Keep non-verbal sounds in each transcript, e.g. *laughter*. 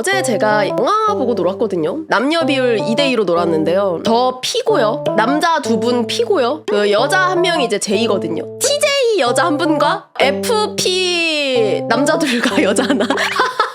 어제 제가 영화 보고 놀았거든요. 남녀 비율 2대2로 놀았는데요. 저 P고요. 남자 두 분 P고요. 그 여자 한 명이 이제 J거든요. TJ 여자 한 분과 FP 남자들과 *laughs* 여자 하나. *laughs*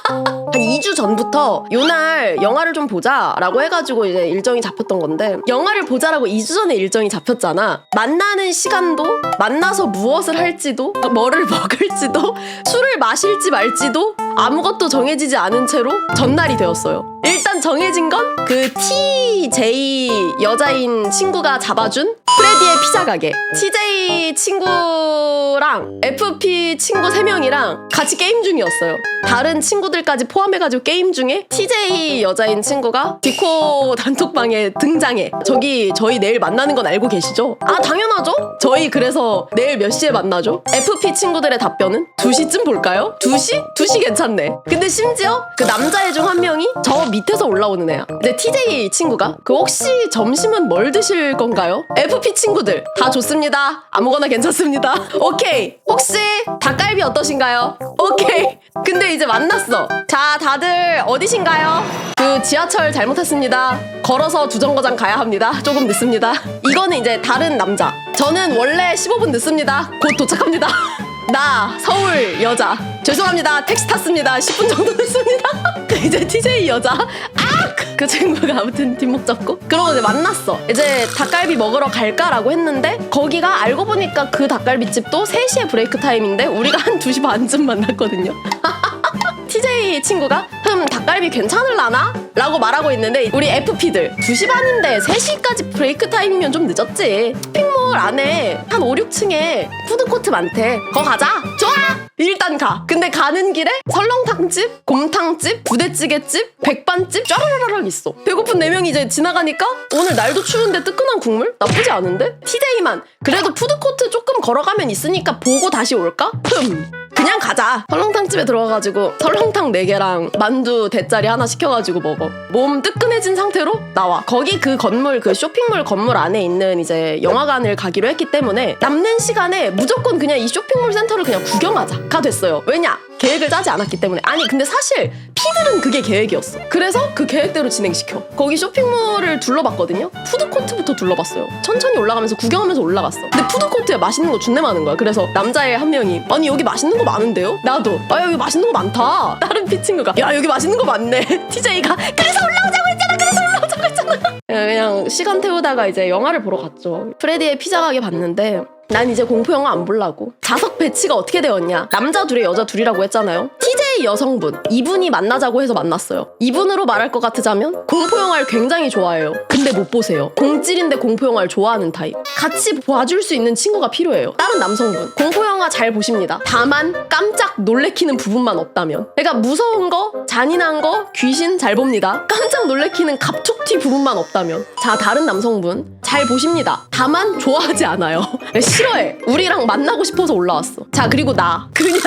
한 2주 전부터 요날 영화를 좀 보자라고 해가지고 이제 일정이 잡혔던 건데 영화를 보자라고 2주 전에 일정이 잡혔잖아. 만나는 시간도 만나서 무엇을 할지도 뭐를 *laughs* 먹을지도 술을 마실지 말지도 아무것도 정해지지 않은 채로 전날이 되었어요. 일단 정해진 건 그 TJ 여자인 친구가 잡아준 프레디의 피자 가게. TJ 친구랑 FP 친구 3명이랑 같이 게임 중이었어요. 다른 친구들까지 포함해가지고 게임 중에 TJ 여자인 친구가 디코 단톡방에 등장해. 저기 저희 내일 만나는 건 알고 계시죠? 아 당연하죠. 저희 그래서 내일 몇 시에 만나죠? FP 친구들의 답변은 2시쯤 볼까요? 2시? 2시 괜찮네. 근데 심지어 그 남자애 중 한 명이 저 밑에서 올라오는 애야. 근데 TJ 친구가 그 혹시 점심은 뭘 드실 건가요? FP 친구들 다 좋습니다. 아무거나 괜찮습니다. *laughs* 오케이. 혹시 닭갈비 어떠신가요? 오케이. 근데 이제 만났어. 자, 다들 어디신가요? 그 지하철 잘못했습니다. 걸어서 두 정거장 가야 합니다. 조금 늦습니다. 이거는 이제 다른 남자. 저는 원래 15분 늦습니다. 곧 도착합니다. *laughs* 나 서울 여자 죄송합니다 택시 탔습니다 10분 정도 *laughs* 늦습니다 *laughs* 이제 TJ 여자? 아 그 친구가 아무튼 뒷목 잡고? 그러고 이제 만났어. 이제 닭갈비 먹으러 갈까라고 했는데 거기가 알고 보니까 그 닭갈비집도 3시에 브레이크 타임인데 우리가 한 2시 반쯤 만났거든요. *laughs* TJ 친구가 흠 닭갈비 괜찮을라나? 라고 말하고 있는데 우리 FP들 2시 반인데 3시까지 브레이크 타임이면 좀 늦었지. 쇼핑몰 안에 한 5, 6층에 푸드코트 많대. 거 가자. 좋아 일단 가 근데 가는 길에 설렁탕집 곰탕집 부대찌개집 백반집 쫘라라락 있어 배고픈 4명이 이제 지나가니까 오늘 날도 추운데 뜨끈한 국물? 나쁘지 않은데? TJ만 그래도 푸드코트 조금 걸어가면 있으니까 보고 다시 올까? 흠 그냥 가자. 설렁탕 집에 들어가가지고 설렁탕 4개랑 만두 대짜리 하나 시켜가지고 먹어. 몸 뜨끈해진 상태로 나와. 거기 그 건물, 그 쇼핑몰 건물 안에 있는 이제 영화관을 가기로 했기 때문에 남는 시간에 무조건 그냥 이 쇼핑몰 센터를 그냥 구경하자. 가 됐어요. 왜냐? 계획을 짜지 않았기 때문에. 아니, 근데 사실 피들은 그게 계획이었어. 그래서 그 계획대로 진행시켜. 거기 쇼핑몰을 둘러봤거든요. 푸드코트부터 둘러봤어요. 천천히 올라가면서 구경하면서 올라갔어. 근데 푸드코트에 맛있는 거 존내 많은 거야. 그래서 남자애 한 명이 아니 여기 맛있는 거 많은데요? 나도 아 여기 맛있는 거 많다. 다른 피 친구가 야 여기 맛있는 거 많네. *laughs* TJ가 그래서 올라오자고 했잖아. 그래서 올라오자고 했잖아. 그냥 시간 태우다가 이제 영화를 보러 갔죠. 프레디의 피자 가게 봤는데 난 이제 공포 영화 안 보려고. 좌석 배치가 어떻게 되었냐? 남자 둘에 여자 둘이라고 했잖아요. TJ 여성분 이분이 만나자고 해서 만났어요. 이분으로 말할 것 같으자면 공포 영화를 굉장히 좋아해요. 근데 못 보세요. 공찔인데 공포 영화를 좋아하는 타입. 같이 봐줄 수 있는 친구가 필요해요. 다른 남성분 공포 영화 잘 보십니다. 다만 깜짝 놀래키는 부분만 없다면. 그러니까 무서운 거, 잔인한 거, 귀신 잘 봅니다. 깜 짝 놀래키는 갑툭튀 부분만 없다면. 자 다른 남성분 잘 보십니다. 다만 좋아하지 않아요. *laughs* 싫어해. 우리랑 만나고 싶어서 올라왔어. 자, 그리고 나. 그냥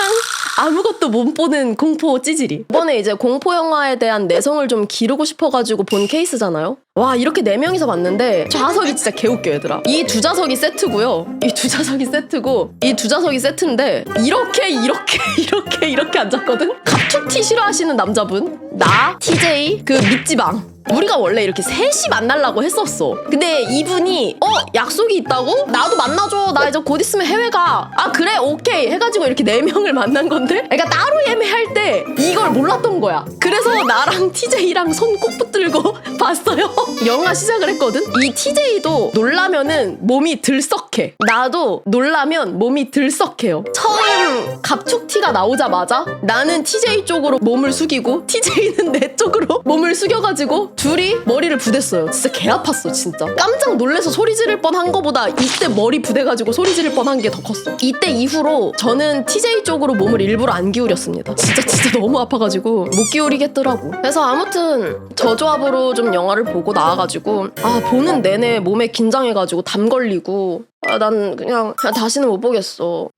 아무것도 못 보는 공포 찌질이. 이번에 이제 공포 영화에 대한 내성을 좀 기르고 싶어가지고 본 케이스잖아요. 와, 이렇게 네 명이서 봤는데 좌석이 진짜 개웃겨, 얘들아. 이 두 좌석이 세트고요. 이 두 좌석이 세트고, 이 두 좌석이 세트인데, 이렇게, 이렇게, *laughs* 이렇게, 이렇게 앉았거든? 갑툭튀 싫어하시는 남자분. 나, TJ, 그 밑지방. 우리가 원래 이렇게 셋이 만나려고 했었어. 근데 이분이 어 약속이 있다고? 나도 만나줘. 나 이제 곧 있으면 해외 가. 아 그래 오케이 해가지고 이렇게 네 명을 만난 건데. 그러니까 따로 예매할 때 이걸 몰랐던 거야. 그래서 나랑 TJ랑 손 꼭 붙들고 *laughs* 봤어요. 영화 시작을 했거든. 이 TJ도 놀라면은 몸이 들썩해. 나도 놀라면 몸이 들썩해요. 처음 갑툭튀가 나오자마자 나는 TJ 쪽으로 몸을 숙이고 TJ는 내 쪽으로 몸을 숙여가지고 둘이 머리를 부댔어요. 진짜 개 아팠어, 진짜. 깜짝 놀래서 소리 지를 뻔한 거보다 이때 머리 부대가지고 소리 지를 뻔한 게 더 컸어. 이때 이후로 저는 TJ 쪽으로 몸을 일부러 안 기울였습니다. 진짜 진짜 너무 아파가지고 못 기울이겠더라고. 그래서 아무튼 저 조합으로 좀 영화를 보고 나와가지고 아 보는 내내 몸에 긴장해가지고 담 걸리고 아, 난 그냥, 그냥 다시는 못 보겠어.